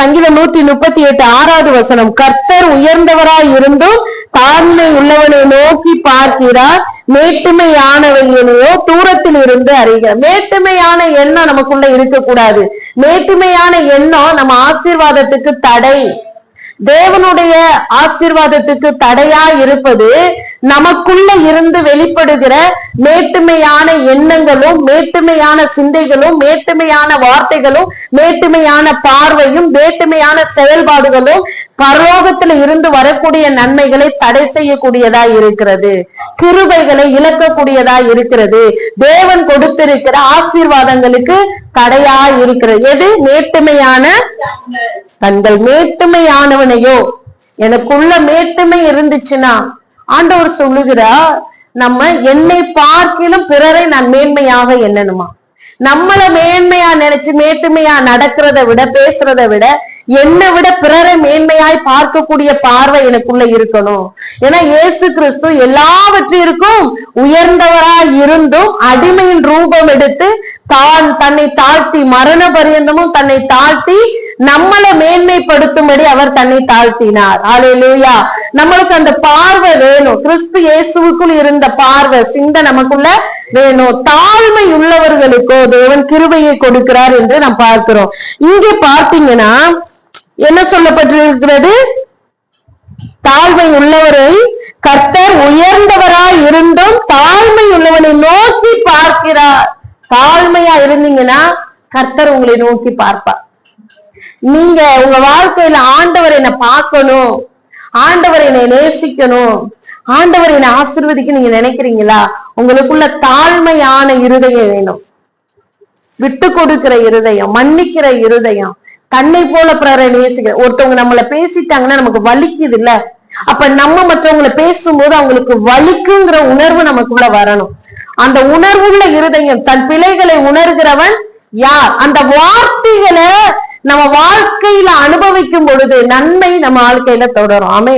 சங்கீதம் நூத்தி முப்பத்தி எட்டு ஆறாவது வசனம். கர்த்தர் உயர்ந்தவராய் இருந்தும் தாழ்மை உள்ளவனை நோக்கி பார்க்கிறார். மேட்டுமையானவையனையோ தூரத்தில் இருந்து அறிகிறார். மேட்டுமையான எண்ணம் நமக்குள்ள இருக்கக்கூடாது. மேட்டுமையான எண்ணம் நம்ம ஆசீர்வாதத்துக்கு தடை. தேவனுடைய ஆசிர்வாதத்துக்கு தடையா இருப்பது நமக்குள்ள இருந்து வெளிப்படுகிற மேட்டுமையான எண்ணங்களும் மேட்டுமையான சிந்தைகளும் மேட்டுமையான வார்த்தைகளும் மேட்டுமையான பார்வையும் மேட்டுமையான செயல்பாடுகளும் பரலோகத்துல இருந்து வரக்கூடிய நன்மைகளை தடை செய்யக்கூடியதா இருக்கிறது. கிருபைகளை இழக்கக்கூடியதா இருக்கிறது. தேவன் கொடுத்திருக்கிற ஆசீர்வாதங்களுக்கு தடையா இருக்கிறது. எது? மேட்டுமையான தங்கள் மேட்டுமையானவனையோ எனக்குள்ள மேட்டுமை இருந்துச்சுன்னா ஆண்டவர் சொல்லுகிறா நம்ம என்னை பார்க்கிலும் பிறரை நான் மேன்மையாக எண்ணணுமா? நம்மள மேன்மையா நினைச்சு மேட்டுமையா நடக்கிறத விட பேசுறத விட என்னை விட பிறரை மேன்மையாய் பார்க்கக்கூடிய பார்வை எனக்குள்ள இருக்கணும். ஏன்னா இயேசு கிறிஸ்து எல்லாவற்றிற்கும் உயர்ந்தவராய் இருந்தும் அடிமையின் ரூபம் எடுத்து தான் தன்னை தாழ்த்தி மரண பரியந்தமும் தன்னை தாழ்த்தி நம்மளை மேன்மைப்படுத்தும்படி அவர் தன்னை தாழ்த்தினார். ஹalleluya நம்மளுக்கு அந்த பார்வை வேணும். கிறிஸ்து இயேசுவுக்குள் இருந்த பார்வை சிந்தை நமக்குள்ள வேணும். தாழ்மை உள்ளவர்களுக்கோ தேவன் கிருபையை கொடுக்கிறார் என்று நாம் பார்க்கிறோம். இங்கே பார்த்தீங்கன்னா என்ன சொல்லப்பட்டிருக்கிறது? தாழ்மை உள்ளவரை கர்த்தர் உயர்ந்தவராய் இருந்தும் தாழ்மை உள்ளவனை நோக்கி பார்க்கிறார். தாழ்மையா இருந்தீங்கன்னா கர்த்தர் உங்களை நோக்கி பார்ப்பார். நீங்க உங்க வாழ்க்கையில ஆண்டவர் என்ன பார்க்கணும் ஆண்டவர் என்னை நேசிக்கணும் ஆண்டவர் என்னை ஆசிர்வதிக்கு நீங்க நினைக்கிறீங்களா? உங்களுக்குள்ள தாழ்மையான இருதயம் வேணும். விட்டு கொடுக்கிற இருதயம் மன்னிக்கிற இருதயம் தன்னை போல பிறரை நேசிக்கிற ஒருத்தவங்க நம்மள பேசிட்டாங்கன்னா நமக்கு வலிக்குது இல்ல அப்ப நம்ம மற்றவங்களை பேசும்போது அவங்களுக்கு வலிக்குங்கிற உணர்வு நமக்குள்ள வரணும். அந்த உணர்வுள்ள இருதயம் தன் பிழைகளை உணர்கிறவன் யார்? அந்த வார்த்தைகளை நம்ம வாழ்க்கையில அனுபவிக்கும் பொழுது நன்மை நம்ம வாழ்க்கையில தொடரும். ஆமே